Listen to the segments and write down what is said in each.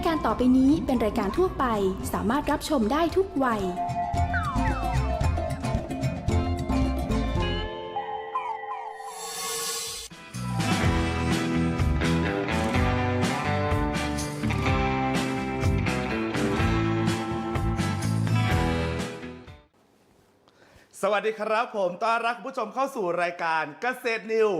ายการต่อไปนี้เป็นรายการทั่วไป สามารถรับชมได้ทุกวัย สวัสดีครับผมต้อนรับคุณผู้ชมเข้าสู่รายการเกษตรนิว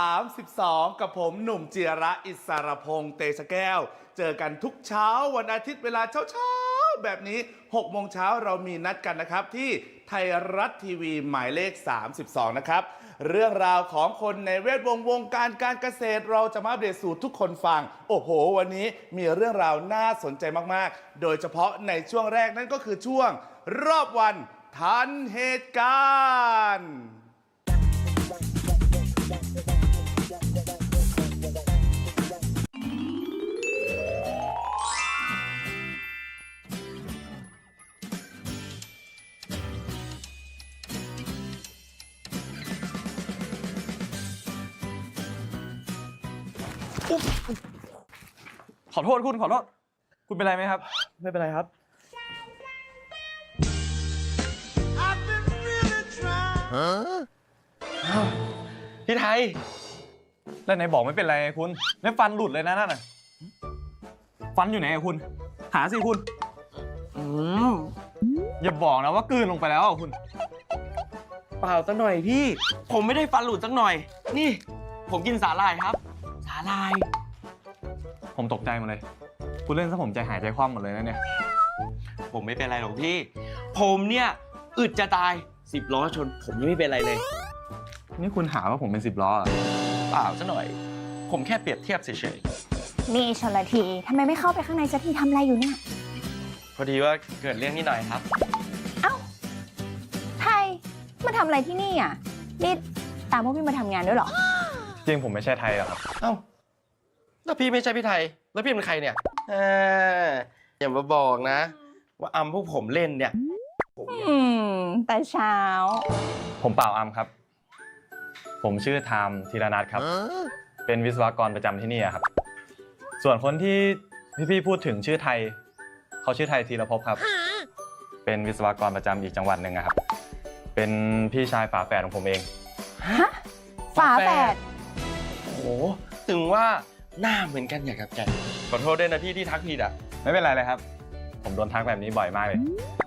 32 กับผมหนุ่มเจียระอิสรพงษ์เตชะแก้ว เจอกันทุกเช้าวันอาทิตย์เวลาเช้าๆ แบบนี้ 6 โมงเช้าเรามีนัดกันนะครับ ที่ไทยรัฐทีวีหมายเลข 32 นะครับ เรื่องราวของคนในเวทวงวงการการเกษตร เราจะมาอัปเดตสู่ทุกคนฟัง โอ้โห วันนี้มีเรื่องราวน่าสนใจมากๆ โดยเฉพาะในช่วงแรกนั่นก็คือช่วงรอบวันทันเหตุการณ์ อโทษคุณขอโทษ คุณเป็นไรไหมครับ ไม่เป็นไรครับ พี่ไทย แล้วไหนบอกไม่เป็นไรไงคุณนี่ฟันหลุดเลยนะนั่นน่ะ ฟันอยู่ไหนอะคุณ หาสิคุณ อืมอย่าบอกนะว่ากลืนลงไปแล้วอะคุณ เปล่าสักหน่อยพี่ ผมไม่ได้ฟันหลุดสักหน่อย นี่ ผมกินสาหร่ายครับ สาหร่าย ผมตกใจหมดเลย คุณเล่นซะผมใจหายใจคว่ำหมดเลยนะเนี่ย ผมไม่เป็นไรหรอกพี่ ผมเนี่ยอึดจะตายสิบล้อชน ผมยังไม่เป็นไรเลย นี่คุณหาว่าผมเป็นสิบล้อเหรอเปล่าสักหน่อย ผมแค่เปรียบเทียบเฉยนี่ชนละทีทำไมไม่เข้าไปข้างในสักทีทำอะไรอยู่เนี่ยๆพอดีว่าเกิดเรื่องนิดหน่อยครับเอ้าไทยมาทำอะไรที่นี่อะนี่ตามพวกพี่มาทำงานด้วยเหรอ จริงผมไม่ใช่ไทยหรอกครับ เอ้าแล้วพี่ไม่ใช่พี่ไทย แล้วพี่เป็นใครเนี่ยเอ่ออย่ามาบอกนะ ว่าอำพวกผมเล่นเนี่ยผมเนี่ยอืม แต่เช้า ผมเปล่าอัมครับ ผมชื่อไทม์ธีรนัทครับ เป็นวิศวกรประจำที่นี่อะครับ ส่วนคนที่พี่ๆพูดถึงชื่อไทย เขาชื่อไทยธีรภพครับ เป็นวิศวกรประจำอีกจังหวัดหนึ่งอะครับ เป็นพี่ชายฝาแฝดของผมเองฮะฝาแฝด โอ้โหถึงว่า หน้าเหมือนกันอย่างกับใจขอโทษด้วยนะพี่ที่ทักผิดอะ ไม่เป็นไรเลยครับ ผมโดนทักแบบนี้บ่อยมากเลย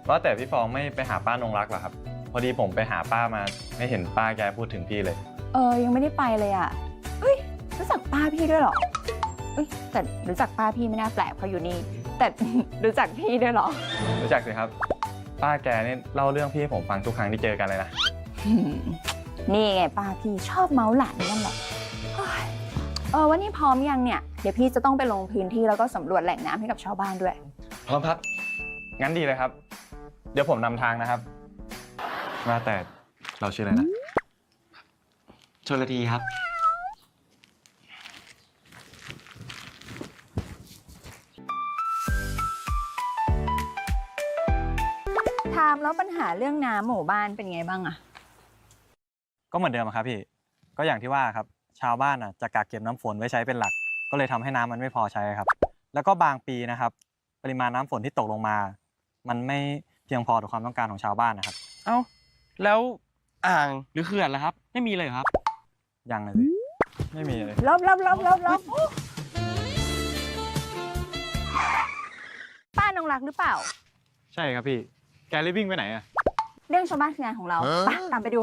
ว่าแต่พี่ฟองไม่ไปหาป้านงรักเหรอครับ พอดีผมไปหาป้ามาไม่เห็นป้าแกพูดถึงพี่เลย เออ ยังไม่ได้ไปเลยอะเฮ้ยรู้จักป้าพี่ด้วยเหรอเอ้ยแต่รู้จักป้าพี่ไม่น่าแปลกเพราะอยู่นี่ แต่ รู้จักพี่ด้วยเหรอ รู้จักสิครับ ป้าแกนี่เล่าเรื่องพี่ให้ผมฟังทุกครั้งที่เจอกันเลยนะอืมนี่ไงป้าพี่ชอบเมาส์หลานนั่นแหละเฮ้ย เออวันนี้พร้อมยังเนี่ย เดี๋ยวพี่จะต้องไปลงพื้นที่แล้วก็สำรวจแหล่งน้ำให้กับชาวบ้านด้วย พร้อมครับ งั้นดีเลยครับ เดี๋ยวผมนำทางนะครับ ว่าแต่เราชื่ออะไรนะ ชนละทีครับ ถามแล้วปัญหาเรื่องน้ำหมู่บ้านเป็นไงบ้างอะก็เหมือนเดิมอะครับพี่ ก็อย่างที่ว่าครับ ชาวบ้านอะจะกักเก็บน้ำฝนไว้ใช้เป็นหลัก ก็เลยทำให้น้ำมันไม่พอใช้ครับ แล้วก็บางปีนะครับ ปริมาณน้ำฝนที่ตกลงมา มันไม่เพียงพอต่อความต้องการของชาวบ้านนะครับ เอ้า แล้วอ่างหรือเขื่อนล่ะครับ ไม่มีเลยเหรอครับ ยังเลยสิไม่มีเลยลบลบลบลบลบป้านงรักหรือเปล่า ใช่ครับพี่ แกรีบวิ่งไปไหนอะเรื่องชาวบ้านคืองานของเราไปตามไปดู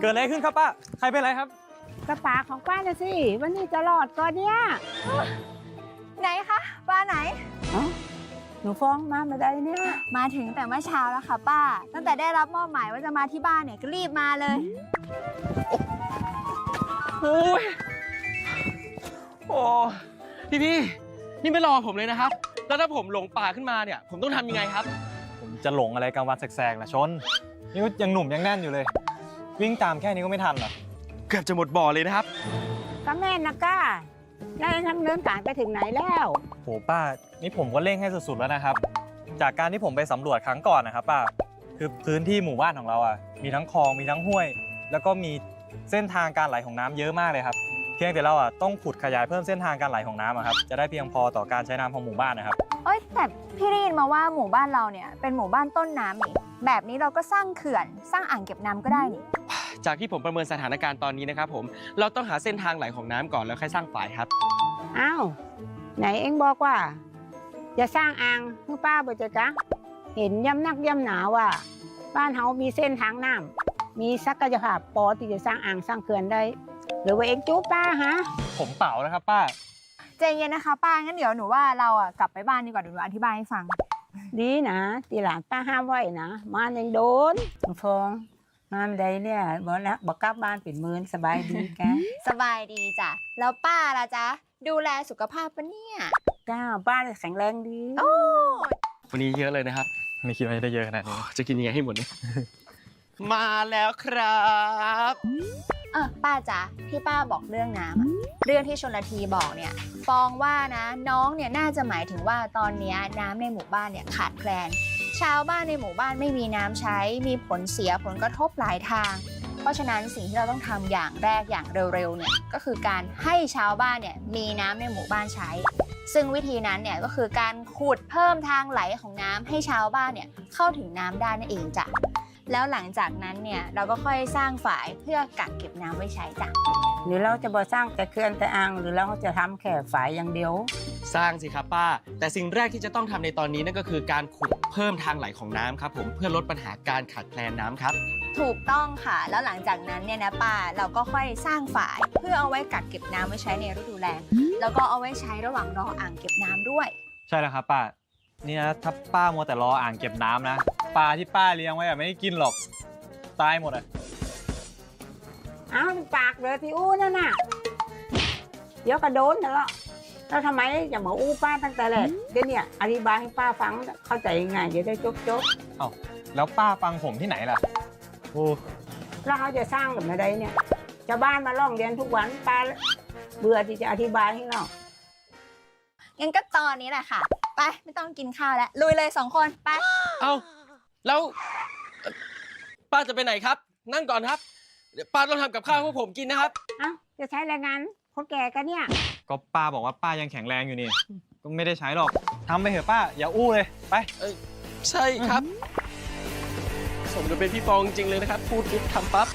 เกิดอะไรขึ้นครับป้า ใครเป็นอะไรครับ กระปาของป้าน่ะสิวันนี้จะรอดก่อนเนี่ยไหนคะป้าไหนหนูฟ้องมาไม่ได้เนี่ยมาถึงแต่เมื่อเช้าแล้วค่ะ ป้า ตั้งแต่ได้รับมอบหมายว่าจะมาที่บ้านเนี่ยก็รีบมาเลย โอ้ยโอ้พี่พี่นี่ไม่รอผมเลยนะครับ แล้วถ้าผมหลงป่าขึ้นมาเนี่ย ผมต้องทำยังไงครับ ผมจะหลงอะไรกลางวันแสกๆนะชน นี่ก็ยังหนุ่มยังแน่นอยู่เลย วิ่งตามแค่นี้ก็ไม่ทันเหรอ เกือบจะหมดบ่อเลยนะครับ ก็แม่นนะก้าแล้วทำเนินการไปถึงไหนแล้วโหป้า นี่ผมก็เร่งให้สุดๆแล้วนะครับ จากการที่ผมไปสำรวจครั้งก่อนนะครับป้า คือพื้นที่หมู่บ้านของเราอะ มีทั้งคลอง มีทั้งห้วย แล้วก็มีเส้นทางการไหลของน้ำเยอะมากเลยครับ เพียงแต่เราอะต้องขุดขยายเพิ่มเส้นทางการไหลของน้ำอะครับ จะได้เพียงพอต่อการใช้น้ำของหมู่บ้านนะครับ เอ้ยแต่พี่ได้ยินมาว่าหมู่บ้านเราเนี่ยเป็นหมู่บ้านต้นน้ำนี่แบบนี้เราก็สร้างเขื่อน สร้างอ่างเก็บน้ำก็ได้นี่ จากที่ผมประเมินสถานการณ์ตอนนี้นะครับผมเราต้องหาเส้นทางไหลของน้ำก่อนแล้วค่อยสร้างฝายครับ อ้าวไหนเอ็งบอกว่า จะสร้างอ่างให้ป้าบ่เจกะ เห็นย่ำนักย่ำหนาว่า บ้านเฮามีเส้นทางน้ำมีศักยภาพพอที่จะสร้างอ่างสร้างเขื่อนได้ หรือว่าเอ็งจู้ป้าฮะ ผมเปล่านะครับป้า ใจเย็นนะคะป้างั้นเดี๋ยวหนูว่าเราอะกลับไปบ้านดีกว่าเดี๋ยวหนูอธิบายให้ฟัง ดีนะทีหลังป้าห้ามไว้นะ มาเองโดนฟอง มาไม่ได้เนี่ยบอกแล้วบอกกลับบ้านเป็นหมื่นสบายดีแกสบายดีจ้ะ แล้วป้าล่ะจ๊ะ ดูแลสุขภาพปะเนี่ยจ้าบ้านแข็งแรงดีโอ้วันนี้เยอะเลยนะครับ ไม่คิดว่าจะได้เยอะขนาดนี้ จะกินยังไงให้หมดเนี่ย มาแล้วครับ เออป้าจ๊ะที่ป้าบอกเรื่องน้ำอะเรื่องที่ชนละทีบอกเนี่ยฟองว่านะ น้องเนี่ยน่าจะหมายถึงว่าตอนเนี้ยน้ำในหมู่บ้านเนี่ยขาดแคลน ชาวบ้านในหมู่บ้านไม่มีน้ำใช้ มีผลเสียผลกระทบหลายทาง เพราะฉะนั้นสิ่งที่เราต้องทำอย่างแรกอย่างเร็วๆเนี่ยก็คือการให้ชาวบ้านเนี่ยมีน้ำในหมู่บ้านใช้ ซึ่งวิธีนั้นเนี่ยก็คือการขุดเพิ่มทางไหลของน้ำให้ชาวบ้านเนี่ยเข้าถึงน้ำได้นั่นเองจ้ะ แล้วหลังจากนั้นเนี่ยเราก็ค่อยสร้างฝายเพื่อกักเก็บน้ำไว้ใช้จ้ะหรือเราจะบ่สร้างแต่เขื่อนแต่อ่างหรือเราจะทำแค่ฝายอย่างเดียว สร้างสิครับป้า แต่สิ่งแรกที่จะต้องทำในตอนนี้นั่นก็คือการขุดเพิ่มทางไหลของน้ำครับผมเพื่อลดปัญหาการขาดแคลนน้ำครับ ถูกต้องค่ะ แล้วหลังจากนั้นเนี่ยนะป้าเราก็ค่อยสร้างฝาย เพื่อเอาไว้กักเก็บน้ำไว้ใช้ในฤดูแล้งแล้วก็เอาไว้ใช้ระหว่างรออ่างเก็บน้ำด้วย ใช่แล้วครับป้า เนี่ยถ้าป้ามัวแต่รออ่างเก็บน้ำนะ ปลาที่ป้าเลี้ยงไว้อะไม่ได้กินหรอก ตายหมดอะอ้าวปากเลยที่อู้นั่นน่ะ เดี๋ยวก็โดนแล้วแล้วทำไมอย่ามาอู้ป้าตั้งแต่แรกก็เนี่ยอธิบายให้ป้าฟังเข้าใจง่ายจะได้จบจบแล้วป้าฟังผมที่ไหนล่ะโอ้ๆแล้วเขาจะสร้างกับอะไรเนี่ยชาวบ้านมาล่องเรียนทุกวันป้าเบื่อที่จะอธิบายให้เรางั้นก็ตอนนี้แหละค่ะ ไปไม่ต้องกินข้าวแล้วลุยเลยสองคนไป เอ้าแล้วเอ่อป้าจะไปไหนครับ นั่งก่อนครับเดี๋ยวป้าต้องทำกับข้าวให้พวกผมกินนะครับ เอ้าจะใช้แรงงานคนแก่กันเนี่ย ก็ป้าบอกว่าป้ายังแข็งแรงอยู่นี่ ก็ไม่ได้ใช้หรอกทำไปเถอะป้า อย่าอู้เลย ไป ใช่ครับ สมกับเป็นพี่ฟองจริงเลยนะครับ พูดปุ๊บทำปั๊บ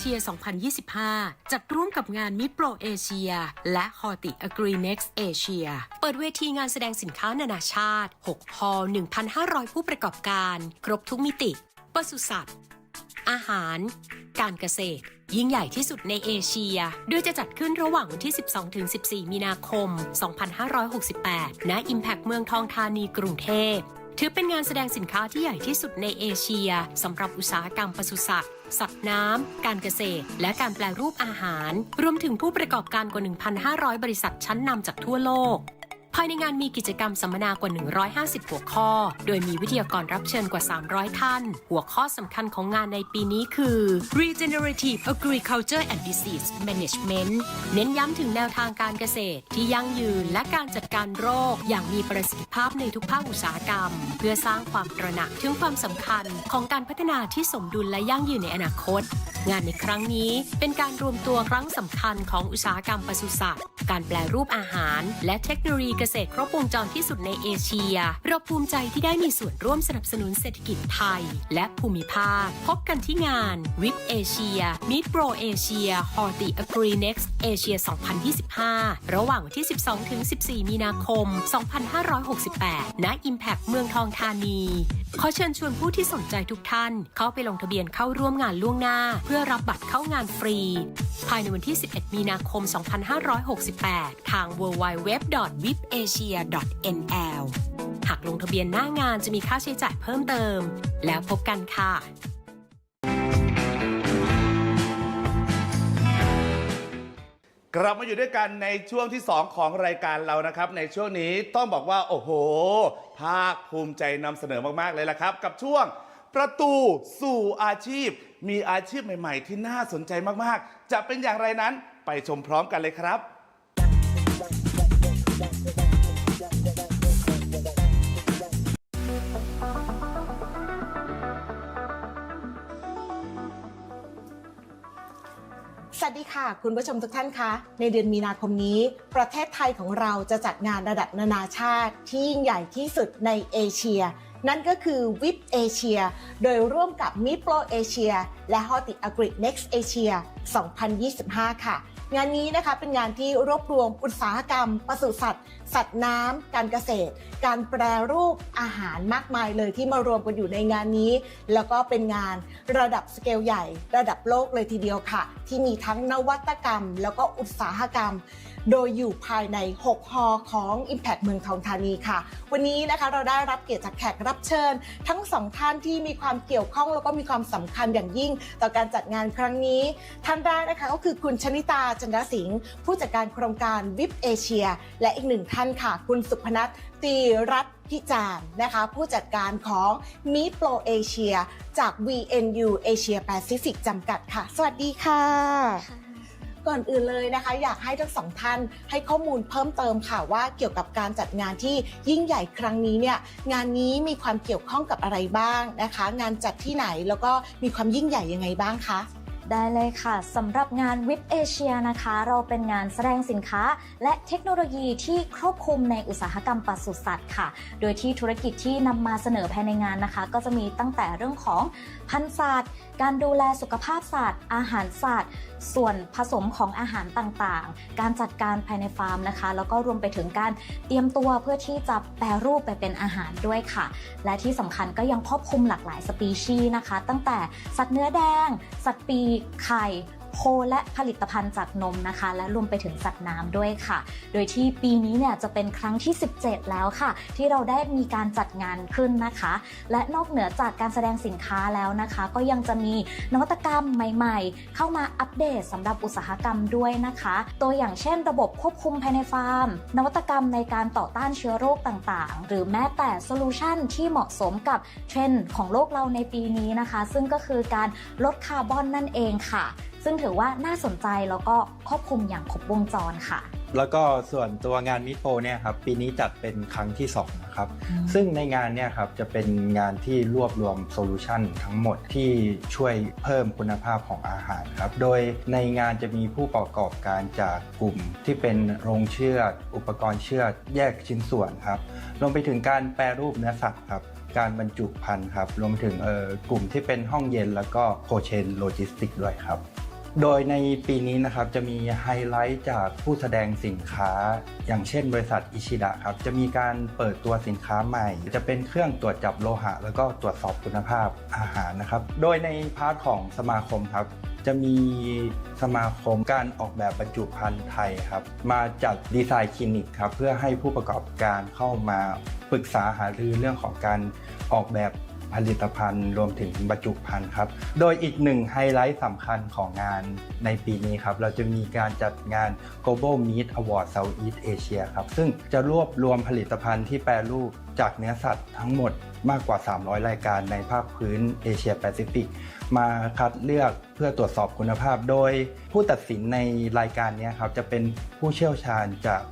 เอเชีย 2025 จัดร่วมกับงานมิโปรเอเชีย และฮอติอกรีเน็กซ์เอเชียเปิดเวทีงานแสดงสินค้านานาชาติ 6 พอ 1,500 ผู้ประกอบการ ครบทุกมิติปศุสัตว์ อาหาร การเกษตร ยิ่งใหญ่ที่สุดในเอเชีย โดยจะจัดขึ้นระหว่างวันที่ 12-14 มีนาคม 2568 ณ Impact เมืองทองธานีกรุงเทพ ถือเป็นงานแสดงสินค้าที่ใหญ่ที่สุดในเอเชียสำหรับอุตสาหกรรมปศุสัตว์สัตว์น้ำ การเกษตร และการแปลรูปอาหาร รวมถึงผู้ประกอบการกว่า 1,500 บริษัทชั้นนำจากทั่วโลก ภายในงานมีกิจกรรมสัมมนากว่า 150 หัวข้อ โดยมีวิทยากรรับเชิญกว่า 300 ท่าน หัวข้อสำคัญของงานในปีนี้คือ Regenerative Agriculture and Disease Management เน้นย้ำถึงแนวทางการเกษตร ที่ยั่งยืนและการจัดการโรค อย่างมีประสิทธิภาพในทุกภาคอุตสาหกรรม เพื่อสร้างความตระหนักถึงความสำคัญของการพัฒนาที่สมดุลและยั่งยืนในอนาคต งานในครั้งนี้เป็นการรวมตัวครั้งสำคัญของอุตสาหกรรมปศุสัตว์ การแปลรูปอาหาร และเทคโนโลยีเกษตรครบวงจรที่สุดในเอเชีย เราภูมิใจที่ได้มีส่วนร่วมสนับสนุนเศรษฐกิจไทย และภูมิภาค พบกันที่งาน WIP Asia Meet Pro Asia Horti Agri Next Asia 2025 ระหว่างวันที่ 12-14 มีนาคม 2568 ณ Impact เมืองทองธานีขอเชิญชวนผู้ที่สนใจทุกท่าน เข้าไปลงทะเบียนเข้าร่วมงานล่วงหน้า เพื่อรับบัตรเข้างานฟรี ภายในวันที่ 11 มีนาคม 2568 ทาง www.vipasia.nl หากลงทะเบียนหน้างานจะมีค่าใช้จ่ายเพิ่มเติม แล้วพบกันค่ะ กลับมาอยู่ด้วยกันในช่วงที่ 2 ของรายการเรานะครับ ในช่วงนี้ต้องบอกว่า โอ้โห ภาคภูมิใจนำเสนอมากๆเลยละครับ กับช่วงประตูสู่อาชีพ มีอาชีพใหม่ ๆ ที่น่าสนใจมากๆ จะเป็นอย่างไรนั้นไปชมพร้อมกันเลยครับ สวัสดีค่ะ คุณผู้ชมทุกท่านคะ ในเดือนมีนาคมนี้ ประเทศไทยของเราจะจัดงานระดับนานาชาติที่ยิ่งใหญ่ที่สุดในเอเชีย นั่นก็คือวิปเอเชียโดยร่วมกับมิโปรเอเชียและฮอติอักริเน็กซ์เอเชีย2025 ค่ะ งานนี้นะคะเป็นงานที่รวบรวมอุตสาหกรรมปศุสัตว์ สัตว์น้ำการเกษตร การแปรรูปอาหารมากมายเลยที่มารวมกันอยู่ในงานนี้ แล้วก็เป็นงานระดับสเกลใหญ่ ระดับโลกเลยทีเดียวค่ะ ที่มีทั้งนวัตกรรม แล้วก็อุตสาหกรรม โดยอยู่ภายใน6ฮอของ Impact เมืองทองธานีค่ะ วันนี้นะคะเราได้รับเกียรติจากแขกรับเชิญ ทั้งสองท่านที่มีความเกี่ยวข้องแล้วก็มีความสำคัญอย่างยิ่ง ต่อการจัดงานครั้งนี้ ท่านแรกนะคะก็คือคุณชนิตาจันทสิงห์ผู้จัดการโครงการวิปเอเชีย และอีกหนึ่งท่านค่ะ คุณสุพนัทตีรัตพิจารณ์นะคะผู้จัดการของมีโปรเอเชียจาก VNU Asia Pacific จำกัดค่ะ สวัสดีค่ะ ก่อนอื่นเลยนะคะ อยากให้ทั้งสองท่านให้ข้อมูลเพิ่มเติมค่ะว่าเกี่ยวกับการจัดงานที่ยิ่งใหญ่ครั้งนี้เนี่ยงานนี้มีความเกี่ยวข้องกับอะไรบ้างนะคะ งานจัดที่ไหนแล้วก็มีความยิ่งใหญ่ยังไงบ้างคะได้เลยค่ะสำหรับงาน WIP Asia นะคะ เราเป็นงานแสดงสินค้า และเทคโนโลยีที่ครอบคลุมในอุตสาหกรรมปศุสัตว์ค่ะ โดยที่ธุรกิจที่นำมาเสนอภายในงานนะคะ ก็จะมีตั้งแต่เรื่องของ พันธุ์สัตว์ การดูแลสุขภาพสัตว์ อาหารสัตว์ ส่วนผสมของอาหารต่างๆ การจัดการภายในฟาร์มนะคะ แล้วก็รวมไปถึงการเตรียมตัวเพื่อที่จะแปรรูปไปเป็นอาหารด้วยค่ะ และที่สำคัญก็ยังครอบคลุมหลากหลายสปีชีส์นะคะ ตั้งแต่สัตว์เนื้อแดง สัตว์ปีกไข่ โคและผลิตภัณฑ์จากนมนะคะ และรวมไปถึงสัตว์น้ำด้วยค่ะ โดยที่ปีนี้เนี่ยจะเป็นครั้งที่ 17 แล้วค่ะ ที่เราได้มีการจัดงานขึ้นนะคะ และนอกเหนือจากการแสดงสินค้าแล้วนะคะ ก็ยังจะมีนวัตกรรมใหม่ ๆ เข้ามาอัปเดตสำหรับอุตสาหกรรมด้วยนะคะ ตัวอย่างเช่น ระบบควบคุมภายในฟาร์ม นวัตกรรมในการต่อต้านเชื้อโรคต่างๆ หรือแม้แต่โซลูชันที่เหมาะสมกับเทรนด์ของโลกเราในปีนี้นะคะ ซึ่งก็คือการลดคาร์บอนนั่นเองค่ะซึ่งถือว่าน่าสนใจแล้วก็ครอบคลุมอย่างครบวงจรค่ะ แล้วก็ส่วนตัวงานมิโ o เนี่ยครับปีนี้จัดเป็นครั้งที่2นะครับซึ่งในงานเนี่ยครับจะเป็นงานที่รวบรวมโซลูชันทั้งหมดที่ช่วยเพิ่มคุณภาพของอาหารครับโดยในงานจะมีผู้ประกอบการจากกลุ่มที่เป็นโรงเชือด อุปกรณ์เชือด แยกชิ้นส่วนครับรวมไปถึงการแปรรูปเนื้อสัตว์ครับการบรรจุภัณฑ์ครับรวมไปถึงเอ่อกลุ่มที่เป็นห้องเย็นแล้วก็โคเชนโลจิสติกด้วยครับ โดยในปีนี้นะครับจะมีไฮไลท์จากผู้แสดงสินค้า อย่างเช่นบริษัทอิชิดะครับจะมีการเปิดตัวสินค้าใหม่ จะเป็นเครื่องตรวจจับโลหะ แล้วก็ตรวจสอบคุณภาพอาหารนะครับ โดยในพาร์ทของสมาคมครับจะมีสมาคมการออกแบบบรรจุภัณฑ์ไทยครับ มาจัดดีไซน์คลินิกครับเพื่อให้ผู้ประกอบการเข้ามาปรึกษาหารือเรื่องของการออกแบบ ผลิตภัณฑ์ รวมถึงบรรจุภัณฑ์ครับ โดยอีกหนึ่งไฮไลท์สำคัญของงานในปีนี้ครับ เราจะมีการจัดงาน Global Meat Award Southeast Asia ครับ ซึ่งจะรวบรวมผลิตภัณฑ์ที่แปรรูปจากเนื้อสัตว์ทั้งหมดมากกว่า 300 รายการในภาคพื้นเอเชียแปซิฟิกมาคัดเลือกเพื่อตรวจสอบคุณภาพ โดยผู้ตัดสินในรายการนี้ครับจะเป็นผู้เชี่ยวชาญจาก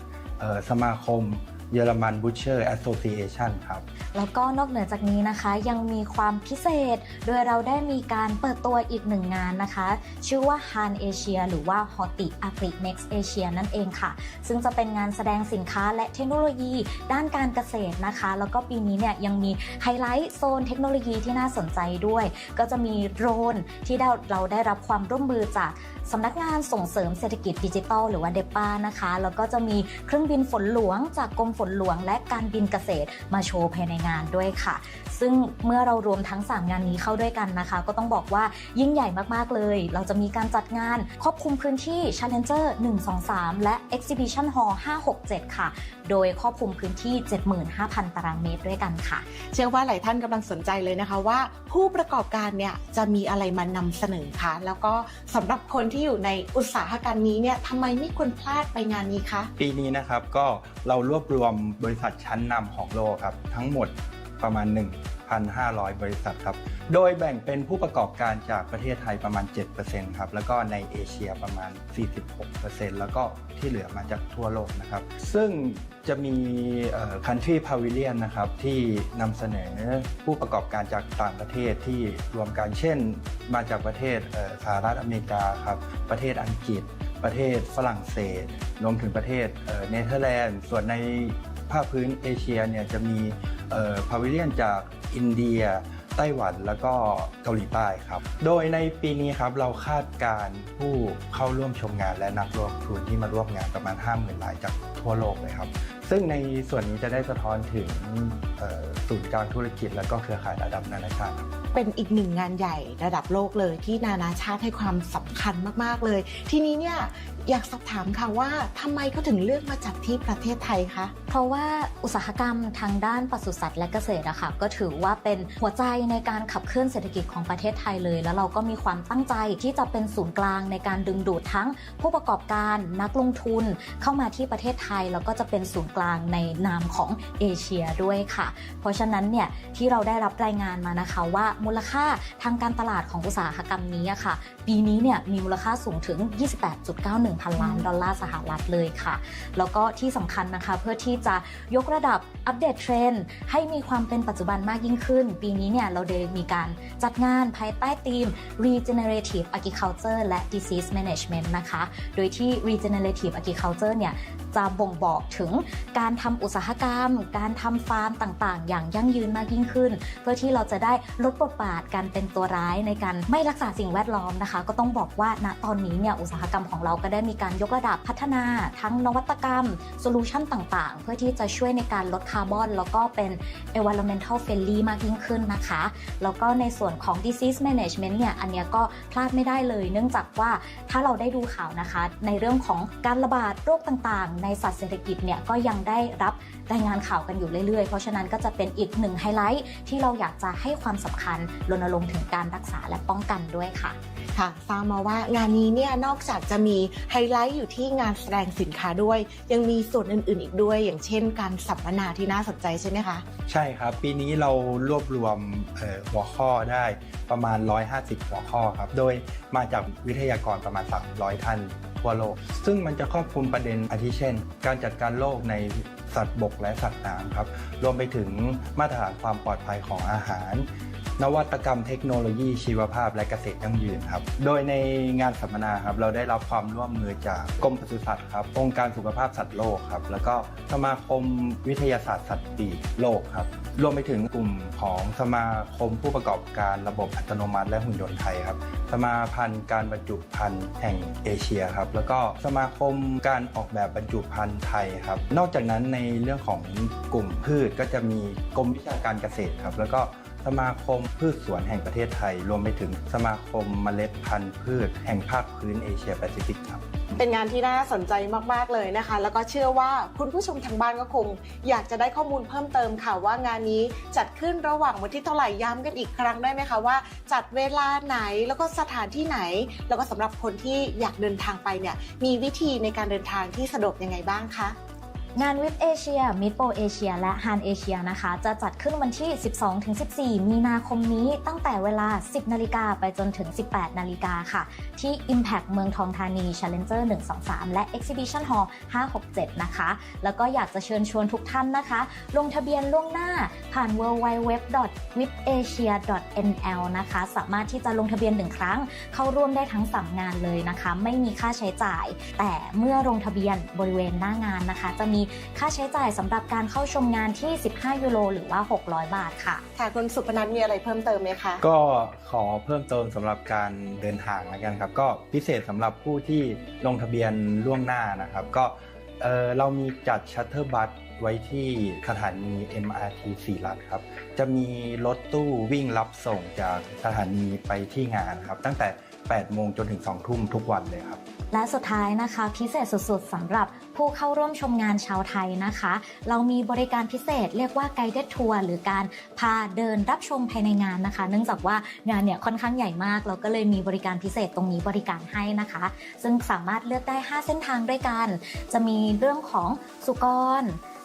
สมาคม เยอรมันบูชเชอร์แอสโซเ t ชันครับ แล้วก็นอกเหนือจากนี้นะคะยังมีความพิเศษ โดยเราได้มีการเปิดตัวอีกหนึ่งงานนะคะ ชื่อว่า Han Asia หรือว่า Horti Agri Next Asia นั่นเองค่ะ ซึ่งจะเป็นงานแสดงสินค้าและเทคโนโลยี ด้านการเกษตรนะคะ แล้วก็ปีนี้เนี่ยยังมีไฮไลท์โซนเทคโนโลยีที่น่าสนใจด้วย ก็จะมีโดรนที่เราได้รับความร่วมมือจากสำนักงานส่งเสริมเศรษฐกิจดิจิทัลหรือว่าเดป้านะคะแล้วก็จะมีเครื่องบินฝนหลวงจากกรมฝนหลวงและการบินเกษตรมาโชว์ภายในงานด้วยค่ะ ซึ่งเมื่อเรารวมทั้ง 3 งานนี้เข้าด้วยกันนะคะ ก็ต้องบอกว่ายิ่งใหญ่มากๆเลย เราจะมีการจัดงานครอบคลุมพื้นที่ Challenger 123 และ Exhibition Hall 567 ค่ะ โดยครอบคลุมพื้นที่ 75,000 ตารางเมตรด้วยกันค่ะ เชื่อว่าหลายท่านกำลังสนใจเลยนะคะว่า ผู้ประกอบการเนี่ยจะมีอะไรมานำเสนอคะแล้วก็สำหรับคนที่อยู่ในอุตสาหกรรมนี้เนี่ยทำไมไม่ควรพลาดไปงานนี้คะปีนี้นะครับก็เรารวบรวมบริษัทชั้นนำของโลกครับทั้งหมด ประมาณ 1,500 บริษัทครับ โดยแบ่งเป็นผู้ประกอบการจากประเทศไทยประมาณ 7%ครับ แล้วก็ในเอเชียประมาณ 46%แล้วก็ที่เหลือมาจากทั่วโลกนะครับ ซึ่งจะมี country pavilion นะครับที่นำเสนอผู้ประกอบการจากต่างประเทศที่รวมกันเช่น มาจากประเทศสหรัฐอเมริกาครับประเทศอังกฤษ ประเทศฝรั่งเศส รวมถึงประเทศเนเธอร์แลนด์ ส่วนใน ภาคพื้นเอเชียเนี่ยจะมีพาวิเลียนจากอินเดีย ไต้หวันแล้วก็เกาหลีใต้ครับ โดยในปีนี้ครับเราคาดการผู้เข้าร่วมชมงานและนักลงทุนที่มาร่วมงานประมาณ 50,000รายจากทั่วโลกเลยครับ ซึ่งในส่วนนี้จะได้สะท้อนถึงศูนย์กลางธุรกิจ และก็เครือข่ายระดับนานาชาติเป็นอีกหนึ่งงานใหญ่ระดับโลกเลยที่นานาชาติให้ความสำคัญมาก ๆ เลย ทีนี้เนี่ย อยากสอบถามค่ะว่าทำไมเขาถึงเลือกมาจัดที่ประเทศไทยคะ เพราะว่าอุตสาหกรรมทางด้านปศุสัตว์และเกษตรอะค่ะก็ถือว่าเป็นหัวใจในการขับเคลื่อนเศรษฐกิจของประเทศไทยเลย แล้วเราก็มีความตั้งใจที่จะเป็นศูนย์กลางในการดึงดูดทั้งผู้ประกอบการนักลงทุนเข้ามาที่ประเทศไทย แล้วก็จะเป็นศูนย์กลางในนามของเอเชียด้วยค่ะ เพราะฉะนั้นเนี่ยที่เราได้รับรายงานมานะคะว่ามูลค่าทางการตลาดของอุตสาหกรรมนี้อะค่ะ ปีนี้เนี่ยมีมูลค่าสูงถึง 28.91พันล้านดอลลาร์สหรัฐเลยค่ะ แล้วก็ที่สำคัญนะคะเพื่อที่จะยกระดับอัปเดตเทรนด์ให้มีความเป็นปัจจุบันมากยิ่งขึ้น ปีนี้เนี่ยเราได้มีการจัดงานภายใต้ธีม Regenerative Agriculture และ Disease Management นะคะ โดยที่ Regenerative Agriculture เนี่ย จะบ่งบอกถึงการทำอุตสาหกรรม การทำฟาร์มต่างๆ อย่างยั่งยืนมากยิ่งขึ้น เพื่อที่เราจะได้ลดบทบาทการเป็นตัวร้ายในการไม่รักษาสิ่งแวดล้อมนะคะ ก็ต้องบอกว่าณตอนนี้เนี่ยอุตสาหกรรมของเราก็ได้มีการยกระดับพัฒนา ทั้งนวัตกรรมโซลูชันต่างๆ เพื่อที่จะช่วยในการลดคาร์บอน แล้วก็เป็น environmental friendly มากยิ่งขึ้นนะคะ แล้วก็ในส่วนของ disease management เนี่ยอันเนี้ยก็พลาดไม่ได้เลย เนื่องจากว่าถ้าเราได้ดูข่าวนะคะ ในเรื่องของการระบาดโรคต่างๆ ในสัตว์เศรษฐกิจเนี่ยก็ยังได้รับรายงานข่าวกันอยู่เรื่อยๆ เพราะฉะนั้นก็จะเป็นอีกหนึ่งไฮไลท์ที่เราอยากจะให้ความสำคัญรณรงค์ถึงการรักษาและป้องกันด้วยค่ะค่ะทราบมาว่างานนี้เนี่ยนอกจากจะมีไฮไลท์อยู่ที่งานแสดงสินค้าด้วย ยังมีส่วนอื่น ๆ อีกด้วย อย่างเช่น การสัมมนาที่น่าสนใจใช่ไหมคะ ใช่ครับ ปีนี้เรารวบรวมเอ่อหัวข้อได้ประมาณ 150 หัวข้อครับ โดยมาจากวิทยากรประมาณ 300 ท่าน ทั่วโลก ซึ่งมันจะครอบคลุมประเด็นอาทิเช่น การจัดการโรคในสัตว์บกและสัตว์น้ำครับ รวมไปถึงมาตรฐานความปลอดภัยของอาหาร นวัตกรรมเทคโนโลยีชีวภาพและเกษตรยั่งยืนครับ โดยในงานสัมมนาครับเราได้รับความร่วมมือจากกรมปศุสัตว์ครับองค์การสุขภาพสัตว์โลกครับแล้วก็สมาคมวิทยาศาสตร์สัตว์ปีกโลกครับรวมไปถึงกลุ่มของสมาคมผู้ประกอบการระบบอัตโนมัติและหุ่นยนต์ไทยครับ สมาพันธ์การบรรจุภัณฑ์แห่งเอเชียครับแล้วก็สมาคมการออกแบบบรรจุภัณฑ์ไทยครับ นอกจากนั้นในเรื่องของกลุ่มพืชก็จะมีกรมวิชาการเกษตรครับ แล้วก็ สมาคมพืชสวนแห่งประเทศไทย รวมไปถึงสมาคมเมล็ดพันธุ์พืช แห่งภาคพื้นเอเชียแปซิฟิกครับเป็นงานที่น่าสนใจมาก ๆ เลยนะคะ แล้วก็เชื่อว่าคุณผู้ชมทางบ้านก็คง อยากจะได้ข้อมูลเพิ่มเติมค่ะว่างานนี้จัดขึ้นระหว่างวันที่เท่าไหร่ย้ำกันอีกครั้งได้ไหมคะว่า จัดเวลาไหนแล้วก็สถานที่ไหน แล้วก็สำหรับคนที่อยากเดินทางไปเนี่ยมีวิธีในการเดินทางที่สะดวกยังไงบ้างคะ งานวิปเอเชียมิดโปเอเชียและฮันเอเชียนะคะ จะจัดขึ้นวันที่ 12-14 มีนาคมนี้ตั้งแต่เวลา 10 นาฬิกาไปจนถึง 18 นาฬิกาค่ะ ที่ Impact เมืองทองธานี Challenger 123 และ Exhibition Hall 567 นะคะ แล้วก็อยากจะเชิญชวนทุกท่านนะคะ ลงทะเบียนล่วงหน้าผ่าน www.wipasia.nl นะคะ สามารถที่จะลงทะเบียนหนึ่งครั้ง เข้าร่วมได้ทั้ง3งานเลยนะคะ ไม่มีค่าใช้จ่าย แต่เมื่อลงทะเบียนบริเวณหน้างานนะคะ จะมีค่าใช้จ่ายสำหรับการเข้าชมงานที่ 15 ยูโรหรือว่า 600 บาทค่ะ ค่ะคุณสุพนัทมีอะไรเพิ่มเติมไหมคะก็ขอเพิ่มเติมสำหรับการเดินทางแล้วกันครับ ก็พิเศษสำหรับผู้ที่ลงทะเบียนล่วงหน้านะครับ ก็เอ่อเรามีจัดชัตเตอร์บัสไว้ที่สถานี MRT สีรัฐครับ จะมีรถตู้วิ่งรับส่งจากสถานีไปที่งานครับ ตั้งแต่ 8 โมงจนถึง 2 ทุ่มทุกวันเลยครับ และสุดท้ายนะคะ พิเศษสุดๆสำหรับผู้เข้าร่วมชมงานชาวไทยนะคะ เรามีบริการพิเศษเรียกว่าไกด์เด t ทัวร์หรือการพาเดินรับชมภายในงานนะคะ เนื่องจากว่างานเนี่ยค่อนข้างใหญ่มาก เราก็เลยมีบริการพิเศษตรงนี้บริการให้นะคะ ซึ่งสามารถเลือกได้ 5 เส้นทางด้วยกัน จะมีเรื่องของสุกร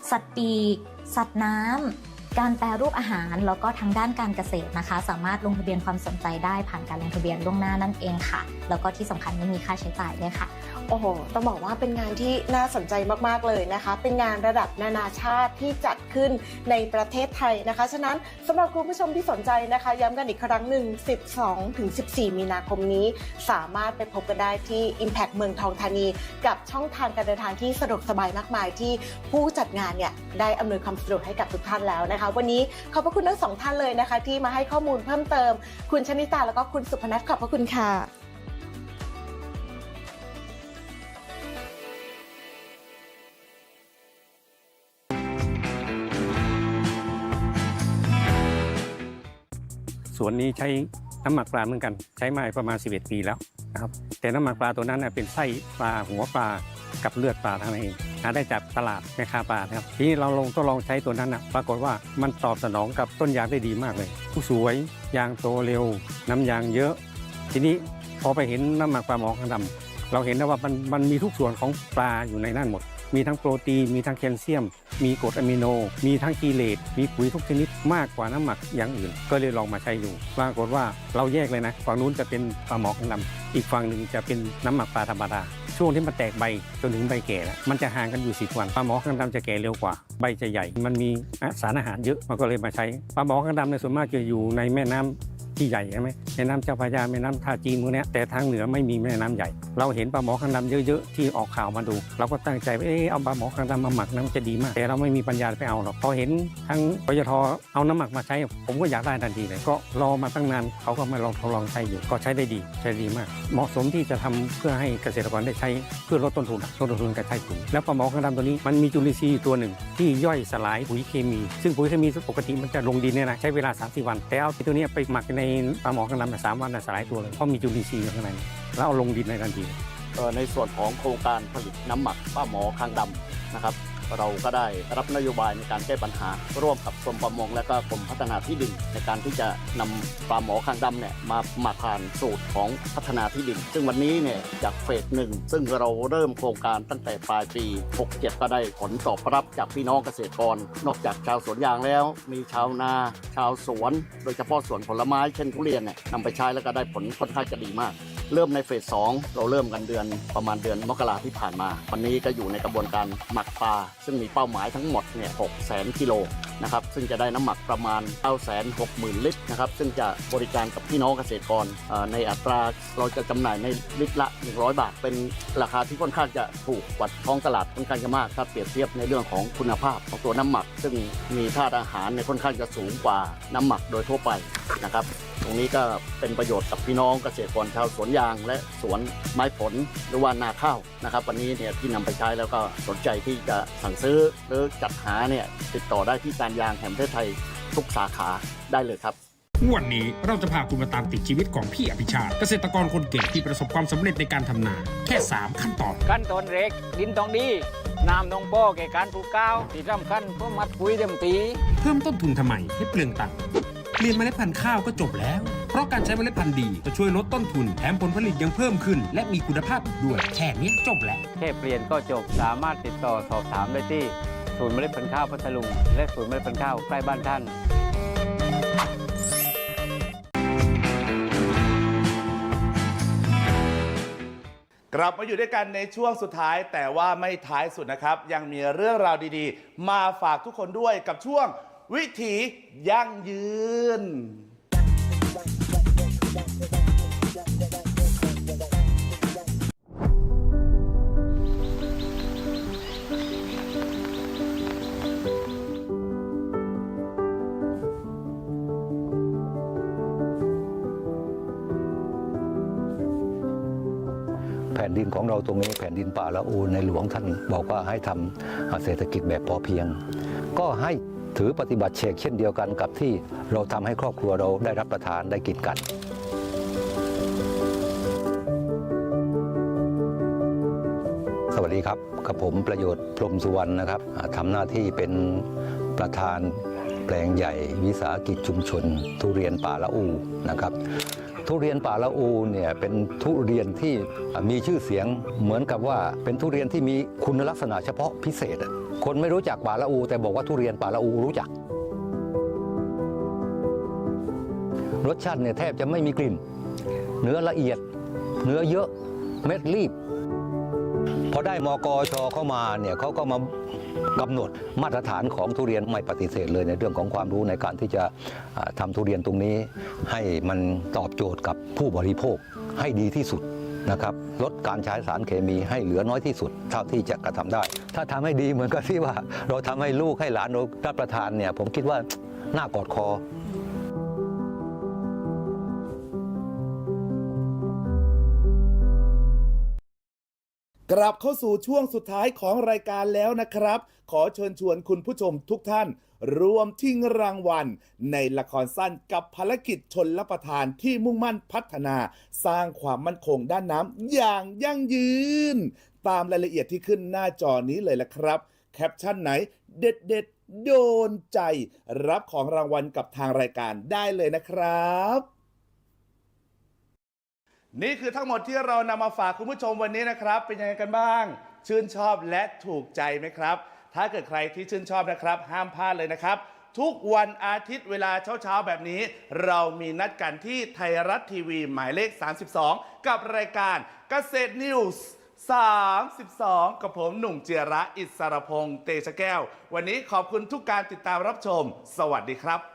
สัตว์ปีก สัตว์น้ำ การแปรรูปอาหาร แล้วก็ทางด้านการเกษตรนะคะ สามารถลงทะเบียนความสนใจได้ผ่านการลงทะเบียนล่วงหน้านั่นเองค่ะ แล้วก็ที่สำคัญไม่มีค่าใช้จ่ายด้วยค่ะ โอ้โห ต้องบอกว่าเป็นงานที่น่าสนใจมากๆเลยนะคะ เป็นงานระดับนานาชาติที่จัดขึ้นในประเทศไทยนะคะ ฉะนั้นสำหรับคุณผู้ชมที่สนใจนะคะ ย้ำกันอีกครั้งหนึ่ง 12 ถึง 14 มีนาคมนี้ สามารถไปพบกันได้ที่ Impact เมืองทองธานี กับช่องทางการเดินทางที่สะดวกสบายมากมายที่ผู้จัดงานเนี่ยได้อำนวยความสะดวกให้กับทุกท่านแล้วนะคะ วันนี้ขอบพระคุณทั้งสองท่านเลยนะคะ ที่มาให้ข้อมูลเพิ่มเติม คุณชนิตาแล้วก็คุณสุพนัทขอบพระคุณค่ะ สวนนี้ใช้น้ำหมักปลาเหมือนกัน ใช้มาประมาณ 11 ปีแล้วนะครับแต่น้ำหมักปลาตัวนั้นเป็นไส้ปลาหัวปลากับเลือดปลาทั้งนั้นเองหาได้จากตลาดแม่ค้าปลาครับทีนี้เราลองทดลองใช้ตัวนั้นนะปรากฏว่ามันตอบสนองกับต้นยางได้ดีมากเลย ผู้สวยยางโตเร็ว น้ำยางเยอะ ทีนี้พอไปเห็นน้ำหมักปลาหมอข้างดำเราเห็นแล้วว่ามันมันมีทุกส่วนของปลาอยู่ในนั่นหมด มีทั้งโปรตีน มีทั้งแคลเซียม มีกรดอะมิโน มีทั้งกีเลตมีปุ๋ยทุกชนิดมากกว่าน้ำหมักอย่างอื่น ก็เลยลองมาใช้ดูปรากฏว่าเราแยกเลยนะ ฝั่งนู้นจะเป็นปลาหมอข้างดำอีกฝั่งหนึ่งจะเป็นน้ำหมักปลาธรรมดาช่วงที่มันแตกใบจนถึงใบแก่แล้วมันจะห่างกันอยู่สิบวันปลาหมอข้างดำจะแก่เร็วกว่า ใบจะใหญ่ มันมีสารอาหารเยอะมันก็เลยมาใช้ปลาหมอข้างดำในส่วนมากจะอยู่ในแม่น้ำ ที่ใหญ่ใช่ไหมแม่น้ำเจ้าพระยาแม่น้ำท่าจีนพวกเนี้ยแต่ทางเหนือไม่มีแม่น้ำใหญ่ เราเห็นปลาหมอคางดำเยอะๆที่ออกข่าวมาดู เราก็ตั้งใจว่าเออเอาปลาหมอคางดำมาหมักน้ำจะดีมาก แต่เราไม่มีปัญญาไปเอาหรอกพอเห็นทั้งปยทเอาน้ำหมักมาใช้ ผมก็อยากได้ทันทีเลยก็รอมาตั้งนานเขาก็มาลองทดลองใช้อยู่ก็ใช้ได้ดีใช้ดีมาก เหมาะสมที่จะทำเพื่อให้เกษตรกรได้ใช้เพื่อลดต้นทุนลดต้นทุนการใช้ปุ๋ยแล้วปลาหมอคางดำตัวนี้มันมีจุลินทรีย์ตัวหนึ่ง ที่ย่อยสลายปุ๋ยเคมี ซึ่งปุ๋ยเคมีปกติมันจะลงดินเนี่ยนะใช้เวลา 30 วัน แต่เอาตัวนี้ไปหมักในปลาหมอคางดำน่ะสามวันสลายตัวเลยเพราะมีจุลินทรีย์อยู่ข้างในแล้วเอาลงดินในทันทีในส่วนของโครงการผลิตน้ำหมักป้าหมอคางดำนะครับ เราก็ได้รับนโยบายในการแก้ปัญหา ร่วมกับกรมประมงและก็กรมพัฒนาที่ดิน ในการที่จะนำปลาหมอคางดำเนี่ยมาหมักผ่านสูตรของพัฒนาที่ดิน ซึ่งวันนี้เนี่ยจากเฟสหนึ่งซึ่งเราเริ่มโครงการตั้งแต่ปลายปี 67 ก็ได้ผลตอบรับจากพี่น้องเกษตรกร นอกจากชาวสวนยางแล้ว มีชาวนา ชาวสวน โดยเฉพาะสวนผลไม้เช่นทุเรียนเนี่ยนำไปใช้แล้วก็ได้ผลค่อนข้างจะดีมาก เริ่มในเฟส2เราเริ่มกันเดือนประมาณเดือนมกราที่ผ่านมา วันนี้ก็อยู่ในกระบวนการหมักปลาซึ่งมีเป้าหมายทั้งหมดเนี่ย6แสนกิโลนะครับซึ่งจะได้น้ำหมักประมาณ 9 6 0 0 0 0 ลิตรนะครับซึ่งจะบริการกับพี่น้องเกษตรกรในอัตราเราจะจำหน่ายในลิตรละ 100 บาท เป็นราคาที่ค่อนข้างจะถูกกว่าท้องตลาดค่อนข้างจะมากถ้าเปรียบเทียบในเรื่องของคุณภาพของตัวน้ำหมัก ซึ่งมีธาตุอาหารในค่อนข้างจะสูงกว่าน้ำหมักโดยทั่วไปนะครับตรงนี้ก็เป็นประโยชน์กับพี่น้องเกษตรกรชาวสวนยางและสวนไม้ผลหรือว่านาข้าวนะครับวันนี้เนี่ยที่นำไปใช้แล้วก็สนใจที่จะสั่งซื้อหรือจัดหาเนี่ยติดต่อได้ที่การยางแห่งประเทศไทยทุกสาขาได้เลยครับวันนี้เราจะพาคุณมาตามติดชีวิตของพี่อภิชาติ เกษตรกรคนเก่งที่ประสบความสำเร็จในการทำนา แค่ 3 ขั้นตอน ขั้นตอนแรกดินต้องดีน้ำต้องพอแก่การปลูกข้าวที่สำคัญเพื่อมัดปุ๋ยเต็มปีเพิ่มต้นทุนทำไมให้เปลืองตังค์เปลี่ยนเมล็ดพันธุ์ข้าวก็จบแล้ว เพราะการใช้เมล็ดพันธุ์ดีจะช่วยลดต้นทุนแถมผลผลิตยังเพิ่มขึ้น และมีคุณภาพอีกด้วยแค่นี้จบแล้วแค่เปลี่ยนก็จบสามารถติดต่อสอบถามได้ที่ ศูนย์เมล็ดพันธุ์ข้าวพัทลุง และศูนย์เมล็ดพันธุ์ข้าวใกล้บ้านท่าน กลับมาอยู่ด้วยกันในช่วงสุดท้ายแต่ว่าไม่ท้ายสุดนะครับ ยังมีเรื่องราวดีๆ มาฝากทุกคนด้วยกับช่วงวิถียั่งยืน แผ่นดินของเราตรงนี้แผ่นดินป่าละอูในหลวงท่านบอกว่าให้ทำเศรษฐกิจแบบพอเพียง ก็ให้ถือปฏิบัติเชกเช่นเดียวกันกับที่เราทำให้ครอบครัวเราได้รับประทานได้กินกันสวัสดีครับกับผมประโยชน์พรมสุวรรณนะครับอ่าทำหน้าที่เป็นประธานแปลงใหญ่วิสาหกิจชุมชน ทุเรียนป่าละอูนะครับ ทุเรียนป่าละอูเนี่ยเป็นทุเรียนที่มีชื่อเสียงเหมือนกับว่าเป็นทุเรียนที่มีคุณลักษณะเฉพาะพิเศษ คนไม่รู้จักป่าละอู แต่บอกว่าทุเรียนป่าละอูรู้จัก รสชาติเนี่ยแทบจะไม่มีกลิ่น เนื้อละเอียด เนื้อเยอะเม็ดรีบพอได้มกชเข้ามาเนี่ยเขาก็มา กำหนดมาตรฐานของทุเรียนไม่ปฏิเสธเลยในเรื่องของความรู้ในการที่จะทำทำทุเรียนตรงนี้ ให้มันตอบโจทย์กับผู้บริโภคให้ดีที่สุดนะครับลดการใช้สารเคมีให้เหลือน้อยที่สุดเท่าที่จะกระทำได้ ถ้าทำให้ดีเหมือนกับที่ว่า เราทำให้ลูกให้หลานเรารับประทานเนี่ยผมคิดว่าน่ากอดคอ กลับเข้าสู่ช่วงสุดท้ายของรายการแล้วนะครับ ขอเชิญชวนคุณผู้ชมทุกท่าน รวมทิ้งรางวัล ในละครสั้นกับภารกิจชนรับประทานที่มุ่งมั่นพัฒนา สร้างความมั่นคงด้านน้ำอย่างยั่งยืน ตามรายละเอียดที่ขึ้นหน้าจอนี้เลยละครับ แคปชั่นไหนเด็ดเด็ดโดนใจ รับของรางวัลกับทางรายการได้เลยนะครับ นี่คือทั้งหมดที่เรานำมาฝากคุณผู้ชมวันนี้นะครับ เป็นยังไงกันบ้าง ชื่นชอบและถูกใจไหมครับ ถ้าเกิดใครที่ชื่นชอบนะครับ ห้ามพลาดเลยนะครับ ทุกวันอาทิตย์เวลาเช้าๆ แบบนี้ เรามีนัดกันที่ไทยรัฐทีวี หมายเลข 32 กับรายการเกษตรนิวส์32 กับผมหนุ่มเจียระอิสรพงษ์เตชะแก้ว วันนี้ขอบคุณทุกการติดตามรับชม สวัสดีครับ